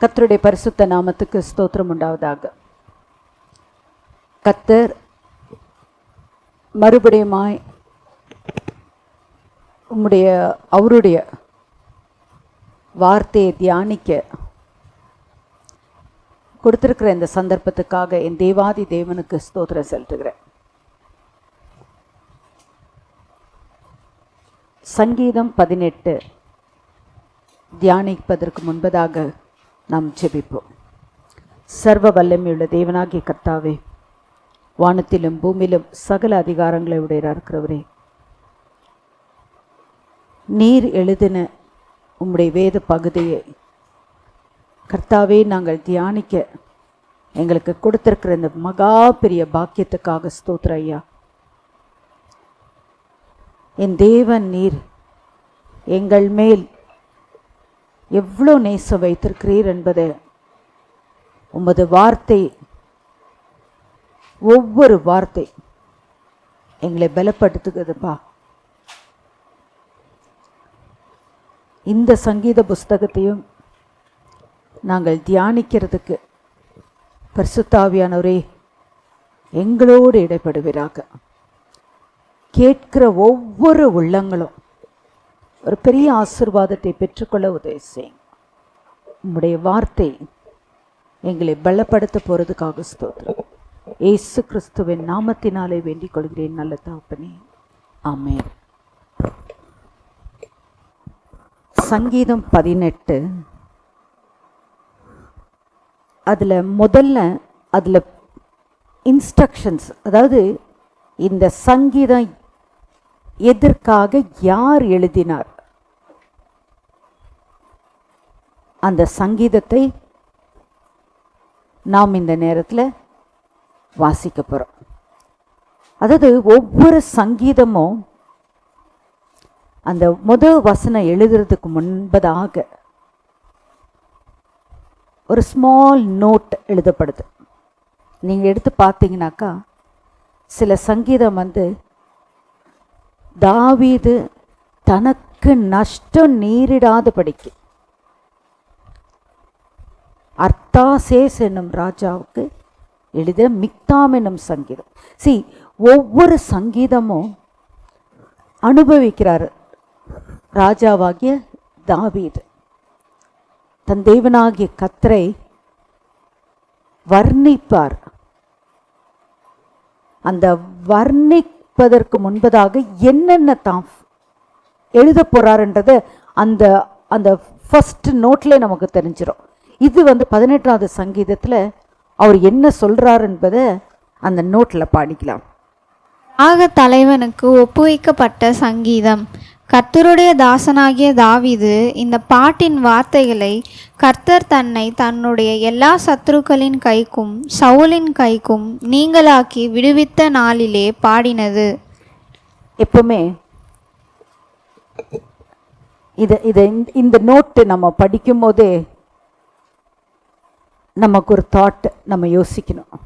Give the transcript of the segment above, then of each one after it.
கத்தருடைய பரிசுத்த நாமத்துக்கு ஸ்தோத்திரம் உண்டாவதாக. கத்தர் மறுபடியுமாய் உம்முடைய அவருடைய வார்த்தையை தியானிக்க கொடுத்துருக்கிற இந்த சந்தர்ப்பத்துக்காக என் தேவாதி தேவனுக்கு ஸ்தோத்திரம் செலுத்துகிறேன். சங்கீதம் பதினெட்டு. தியானிப்பதற்கு முன்பதாக நாம் ஜெபிப்போம். சர்வ வல்லமையுள்ள தேவனாகிய கர்த்தாவே வானத்திலும் பூமியிலும் சகல அதிகாரங்களை உடையரா இருக்கிறவரே நீர் எழுதின உம்முடைய வேத பகுதியை கர்த்தாவே நாங்கள் தியானிக்க எங்களுக்கு கொடுத்திருக்கிற இந்த மகா பெரிய பாக்கியத்துக்காக ஸ்தோத்திர ஐயா. என் தேவன் நீர் எங்கள் மேல் எவ்வளோ நேசம் வைத்திருக்கிறீர் என்பது உமது வார்த்தை ஒவ்வொரு வார்த்தை எங்களை பலப்படுத்துகிறதுப்பா. இந்த சங்கீத புஸ்தகத்தையும் நாங்கள் தியானிக்கிறதுக்கு பரிசுத்தாவியானவரே எங்களோடு இடைப்படுவீராக. கேட்கிற ஒவ்வொரு உள்ளங்களும் ஒரு பெரிய ஆசிர்வாதத்தை பெற்றுக்கொள்ள உதவி செய்யும் உம்முடைய வார்த்தை எங்களை பலப்படுத்த போகிறதுக்காக ஸ்தோத்திரம். ஏசு கிறிஸ்துவின் நாமத்தினாலே வேண்டிக் கொள்கிறேன் நல்ல தாப்பனே ஆமே சங்கீதம் பதினெட்டு. அதில் முதல்ல அதில் இன்ஸ்ட்ரக்ஷன்ஸ் அதாவது இந்த சங்கீதம் எதற்காக யார் எழுதினார்? அந்த சங்கீதத்தை நாம் இந்த நேரத்தில் வாசிக்க போகிறோம் அதாவது ஒவ்வொரு சங்கீதமும் அந்த முதல் வசனம் எழுதுறதுக்கு முன்பதாக ஒரு ஸ்மால் நோட் எழுதப்படுது. நீங்கள் எடுத்து பார்த்தீங்கன்னாக்கா சில சங்கீதம் வந்து தாவீது தனக்கு நஷ்டம் நேரிடாதபடிக்கு அர்த்தாசேஸ் என்னும் ராஜாவுக்கு எழுதிய மிக்தாம் என்னும் சங்கீதம். சி ஒவ்வொரு சங்கீதமும் அனுபவிக்கிறார் ராஜாவாகிய தாவீது. தன் தேவனாகிய கத்தரை வர்ணிப்பார். அந்த வர்ணிப்பதற்கு முன்பதாக என்னென்ன தான் எழுத போகிறாருன்றது அந்த அந்த ஃபர்ஸ்ட் நோட்ல நமக்கு தெரிஞ்சிடும் இது வந்து பதினெட்டாவது சங்கீதத்தில் அவர் என்ன சொல்கிறார் என்பதை அந்த நோட்டில் பாடிக்கலாம். ஆக தலைவனுக்கு ஒப்புவிக்கப்பட்ட சங்கீதம். கர்த்தருடைய தாசனாகிய தாவிது இந்த பாட்டின் வார்த்தைகளை கர்த்தர் தன்னை தன்னுடைய எல்லா சத்துருக்களின் கைக்கும் சவுலின் கைக்கும் நீங்களாக்கி விடுவித்த நாளிலே பாடினது. எப்பவுமே இதை இதை இந்த- இந்த நோட்டு நம்ம படிக்கும் போதே நமக்கு ஒரு தாட் நம்ம யோசிக்கணும்.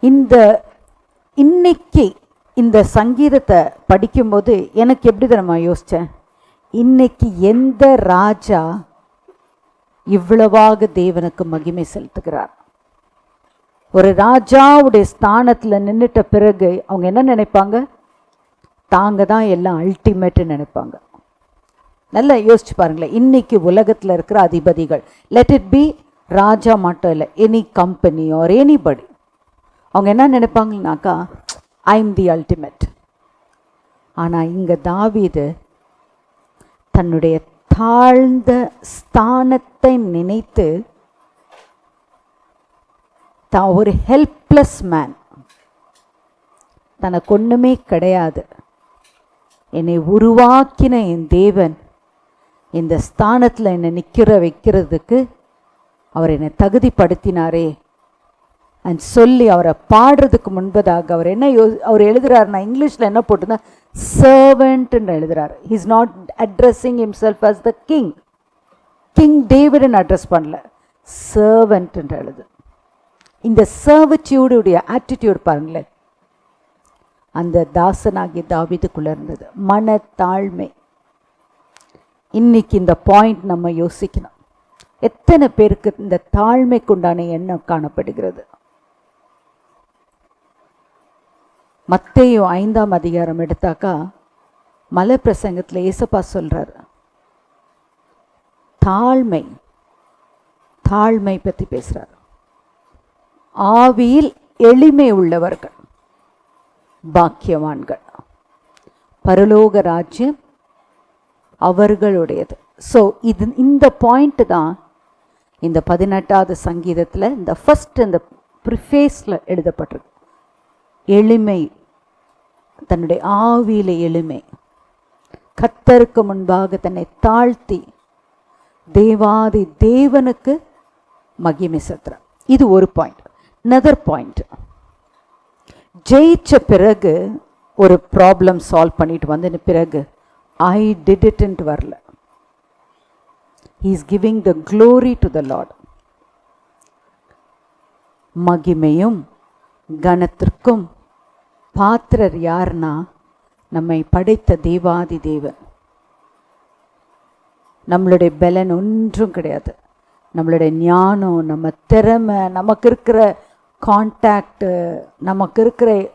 இந்த இன்னைக்கு இந்த சங்கீதத்தை படிக்கும்போது எனக்கு எப்படி தெரியுமா யோசித்தேன் இன்னைக்கு எந்த ராஜா இவ்வளவாக தேவனுக்கு மகிமை செலுத்துகிறார்? ஒரு ராஜாவுடைய ஸ்தானத்தில் நின்றுட்ட பிறகு அவங்க என்ன நினைப்பாங்க? தாங்க தான் எல்லாம் அல்டிமேட்டு நினைப்பாங்க. நல்லா யோசிச்சு பாருங்களேன். இன்னைக்கு உலகத்தில் இருக்கிற அதிபதிகள் லெட் இட் பி ராஜா மட்டும் இல்லை எனி கம்பெனி ஆர் எனிபடி அவங்க என்ன நினைப்பாங்கனாக்கா ஐ எம் தி அல்டிமேட் ஆனால் இங்கே தாவீது தன்னுடைய தாழ்ந்த ஸ்தானத்தை நினைத்து தான் ஒரு ஹெல்ப்லெஸ் மேன் தனக்கு ஒன்றுமே கிடையாது. என்னை உருவாக்கின என் தேவன் இந்த ஸ்தானத்தில் என்னை நிற்கிற வைக்கிறதுக்கு அவர் என்னை தகுதிப்படுத்தினாரே அண்ட் சொல்லி அவரை பாடுறதுக்கு முன்பதாக அவர் என்ன யோ அவர் எழுதுறாருன்னா இங்கிலீஷில் என்ன போட்டுன்னா சர்வெண்ட்னு எழுதுறாரு. Is not addressing himself as the king king டேவிடன் address பண்ணல. சர்வெண்ட்னு எழுது. இந்த சர்வச்சியூடுடைய ஆட்டிடியூட் பாருங்களேன். அந்த தாசனாகிய தாவிதுக்குள்ளே இருந்தது. மன தாழ்மை. இன்னைக்கு இந்த பாயிண்ட் நம்ம யோசிக்கணும். எத்தனை பேருக்கு இந்த தாழ்மைக்குண்டான எண்ணம் காணப்படுகிறது? மத்தையும் ஐந்தாம் அதிகாரம் எடுத்தாக்கா மலை பிரசங்கத்தில் ஏசப்பா சொல்கிறார் தாழ்மை தாழ்மை பற்றி பேசுகிறார் ஆவியில் எளிமை உள்ளவர்கள் பாக்கியவான்கள். பரலோக ராஜ்யம் அவர்களுடையது. ஸோ இது இந்த பாயிண்ட்டு தான் இந்த பதினெட்டாவது சங்கீதத்தில் இந்த ஃபஸ்ட் இந்த ப்ரிஃபேஸில் எழுதப்பட்டிருக்கு. எளிமை தன்னுடைய ஆவியில எளிமை. கத்தருக்கு முன்பாக தன்னை தாழ்த்தி தேவாதி தேவனுக்கு மகிமை சத்திரம் இது ஒரு பாயிண்ட் நெதர் பாயிண்ட் ஜெயிச்ச பிறகு ஒரு ப்ராப்ளம் சால்வ் பண்ணிட்டு வந்த பிறகு ஐ டிட் இட்ன்ட்டு வரல. Is giving the glory to the Lord மகிமையும் கனத்திற்கும் பாத்திரர் யார்னா நம்மை படைத்த தேவாதி தேவன். நம்மளுடைய பலன் ஒன்றும் கிடையாது. நம்மளுடைய ஞானம் நம்ம திறமை நமக்கு இருக்கிற கான்டாக்டு நமக்கு இருக்கிற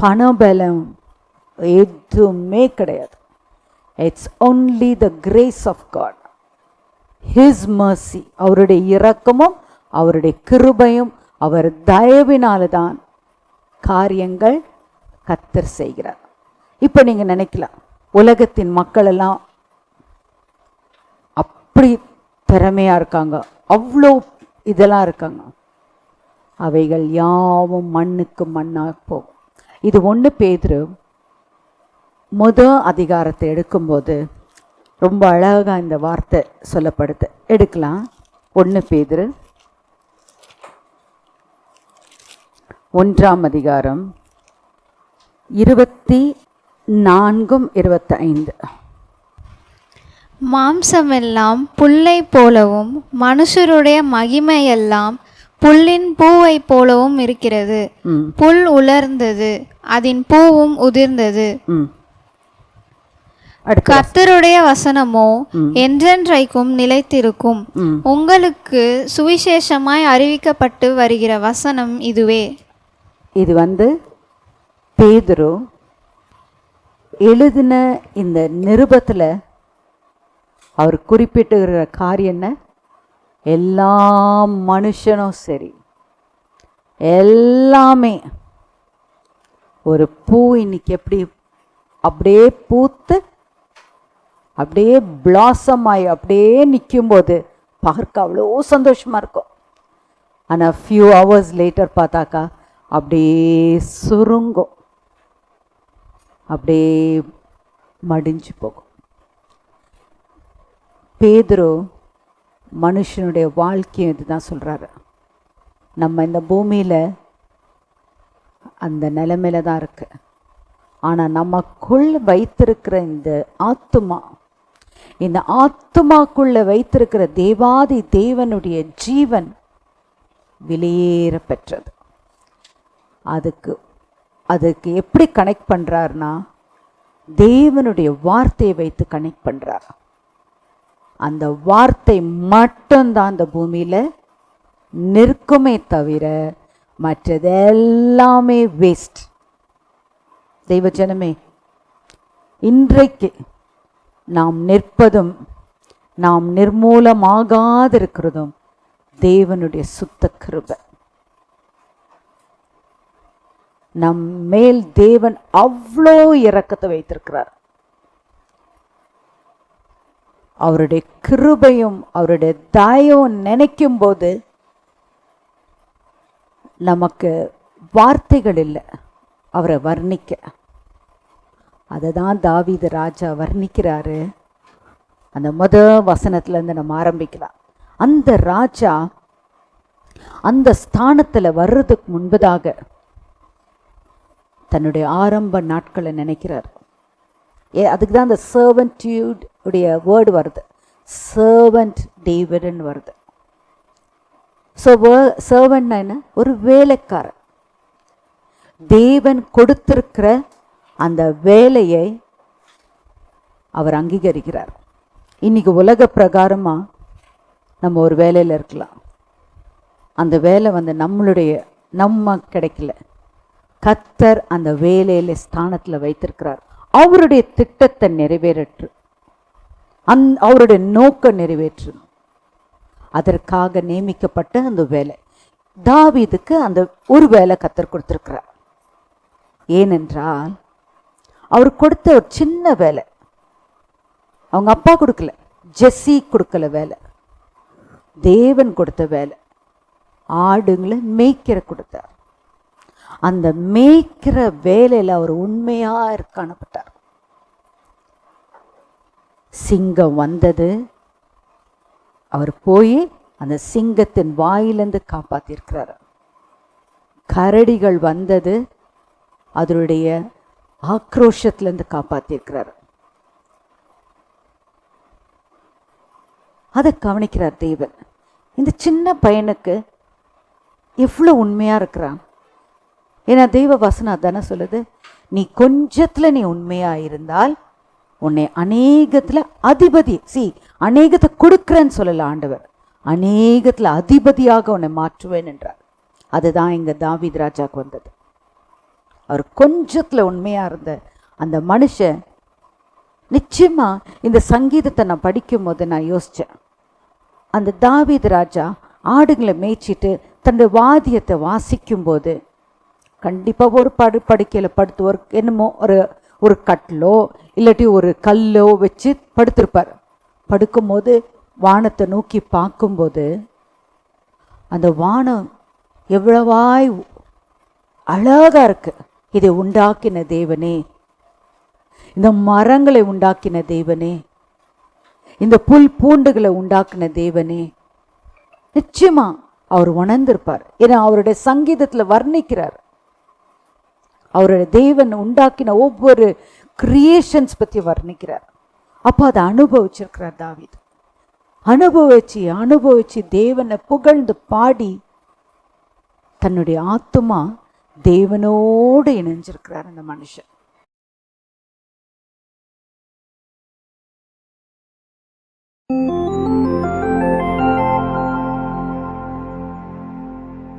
பணபலம் எதுவுமே கிடையாது. It's only the grace of God his mercy அவருடைய இரக்கமும் அவருடைய கிருபையும் அவர் தயவினால்தான் காரியங்கள் கத்தர் செய்கிறார். இப்போ நீங்கள் நினைக்கலாம் உலகத்தின் மக்கள் எல்லாம் அப்படி திறமையாக இருக்காங்க அவ்வளோ இதெல்லாம் இருக்காங்க. அவைகள் யாவும் மண்ணுக்கு மண்ணாக போகும். இது ஒன்று பேதுரு முத அதிகாரத்தை எடுக்கும்போது ரொம்ப அழகாக இந்த வார்த்தை சொல்லப்படுது. எடுக்கலாம். ஒன்று பேதுரு ஒன்றாம் அதிகாரம் இருபத்தி நான்கும் இருபத்தி ஐந்து மாம்சமெல்லாம் புல்லை போலவும் மனுஷருடைய மகிமையெல்லாம் புல்லின் பூவை போலவும் இருக்கிறது. புல் உலர்ந்தது அதன் பூவும் உதிர்ந்தது. கர்த்தருடைய வசனமோ என்றென்றைக்கும் நிலைத்திருக்கும். உங்களுக்கு சுவிசேஷமாய் அறிவிக்கப்பட்டு வருகிற வசனம் இதுவே. இது வந்து பேதுரு எழுதின இந்த நிருபத்தில் அவர் குறிப்பிட்டுகிற காரியம் என்ன? எல்லா மனுஷனும் சரி எல்லாமே ஒரு பூ இன்னைக்கு எப்படி அப்படியே பூத்து அப்படியே பிளாசம் ஆகி அப்படியே நிற்கும்போது பார்க்க அவ்வளோ சந்தோஷமாக இருக்கும். ஆனால் ஃபியூ ஹவர்ஸ் லேட்டர் பார்த்தாக்கா அப்படியே சுருங்கும். அப்படியே மடிஞ்சு போகும். பேதுரு மனுஷனுடைய வாழ்க்கையும் இதுதான் சொல்கிறாரு நம்ம இந்த பூமியில் அந்த நிலைமையில தான் இருக்கு. ஆனால் நமக்குள் வைத்திருக்கிற இந்த ஆத்துமா இந்த ஆத்துமாக்குள்ள வைத்திருக்கிற தேவாதி தேவனுடைய ஜீவன் வெளியேற பெற்றது. அதுக்கு அதுக்கு எப்படி கனெக்ட் பண்ணுறாருனா தேவனுடைய வார்த்தையை வைத்து கனெக்ட் பண்ணுறார் அந்த வார்த்தை மட்டும்தான் அந்த பூமியில் நிற்குமே தவிர மற்றது எல்லாமே வேஸ்ட் தெய்வ ஜனமே இன்றைக்கு நாம் நிற்பதும் நாம் நிர்மூலமாகாதிருக்கிறதும் தேவனுடைய சுத்த கிருபை. நம் மேல் தேவன் அவ்வளோ இறக்கத்தை வைத்திருக்கிறார். அவருடைய கிருபையும் அவருடைய தாயவும் நினைக்கும் போது நமக்கு வார்த்தைகள் இல்லை. அவரை வர்ணிக்க. அதை தான் தாவீது ராஜா வர்ணிக்கிறாரு. அந்த முத வசனத்துலேருந்து நம்ம ஆரம்பிக்கலாம். அந்த ராஜா அந்த ஸ்தானத்தில் வர்றதுக்கு முன்பதாக தன்னுடைய ஆரம்ப நாட்களை நினைக்கிறார். ஏ அதுக்கு தான் அந்த சர்வன்டியூட் உடைய வேர்டு வருது. சர்வன்ட் டேவிட்னு வருது. ஸோ சர்வன்ட்னா என்ன? ஒரு வேலைக்காரன். தேவன் கொடுத்திருக்கிற அந்த வேலையை அவர் அங்கீகரிக்கிறார். இன்னைக்கு உலக பிரகாரமாக நம்ம ஒரு வேலையில் இருக்கலாம். அந்த வேலை வந்து நம்மளுடைய நம்ம கிடைக்கல. கத்தர் அந்த வேலையில ஸ்தானத்தில் வைத்திருக்கிறார். அவருடைய திட்டத்தை நிறைவேறற்று அந் அவருடைய நோக்கம் நிறைவேற்று. அதற்காக நியமிக்கப்பட்ட அந்த வேலை. தாவீதுக்கு அந்த ஒரு வேலை கத்தர் கொடுத்துருக்கிறார். ஏனென்றால் அவர் கொடுத்த ஒரு சின்ன வேலை. அவங்க அப்பா கொடுக்கல. ஜெஸ்ஸி கொடுக்கல வேலை. தேவன் கொடுத்த வேலை. ஆடுங்களை மேய்க்கிற கொடுத்தார். அந்த மேய்க்கிற வேலையில் அவர் உண்மையா காணப்பட்டார் சிங்கம் வந்தது. அவர் போய் அந்த சிங்கத்தின் வாயிலிருந்து காப்பாற்றிருக்கிறார் கரடிகள் வந்தது. அதனுடைய ஆக்ரோஷத்துலேருந்து காப்பாற்றிருக்கிறார் அதை கவனிக்கிறார் தேவன். இந்த சின்ன பையனுக்கு எவ்வளோ உண்மையாக இருக்கிறான்? ஏன்னா தெய்வ வசனம் அதானே சொல்லுது? நீ கொஞ்சத்தில் நீ உண்மையாக இருந்தால் உன்னை அநேகத்தில் அதிபதி சி அநேகத்தை கொடுக்குறேன்னு சொல்லல ஆண்டவர். அநேகத்தில் அதிபதியாக உன்னை மாற்றுவேன் என்றார். அதுதான் இங்கே தாவித் ராஜாவுக்கு வந்தது. அவர் கொஞ்சத்தில் உண்மையாக இருந்த அந்த மனுஷன் நிச்சயமாக இந்த சங்கீதத்தை நான் படிக்கும்போது நான் யோசித்தேன் அந்த தாவித் ராஜா ஆடுங்களை மேய்ச்சிட்டு தன்னுடைய வாத்தியத்தை வாசிக்கும்போது கண்டிப்பாக ஒரு படு படுக்கையில் படுத்து ஒரு என்னமோ ஒரு ஒரு கட்டிலோ இல்லாட்டி ஒரு கல்லோ வச்சு படுத்திருப்பார். படுக்கும்போது வானத்தை நோக்கி பார்க்கும்போது அந்த வானம் எவ்வளவாய் அழகா இருக்குது இதை உண்டாக்கின தேவனே. இந்த மரங்களை உண்டாக்கின தேவனே. இந்த புல் பூண்டுகளை உண்டாக்கின தேவனே. நிச்சயமா அவர் உணர்ந்திருப்பார். ஏன்னா அவருடைய சங்கீதத்தில் வர்ணிக்கிறார். அவருடைய தேவன் உண்டாக்கின ஒவ்வொரு கிரியேஷன்ஸ் பற்றி வர்ணிக்கிறார் அப்போ அதை அனுபவிச்சிருக்கிறார் தாவித். அனுபவிச்சு அனுபவிச்சு தேவனை புகழ்ந்து பாடி தன்னுடைய ஆத்துமா தேவனோடு இணைஞ்சிருக்கிறார் அந்த மனுஷன்.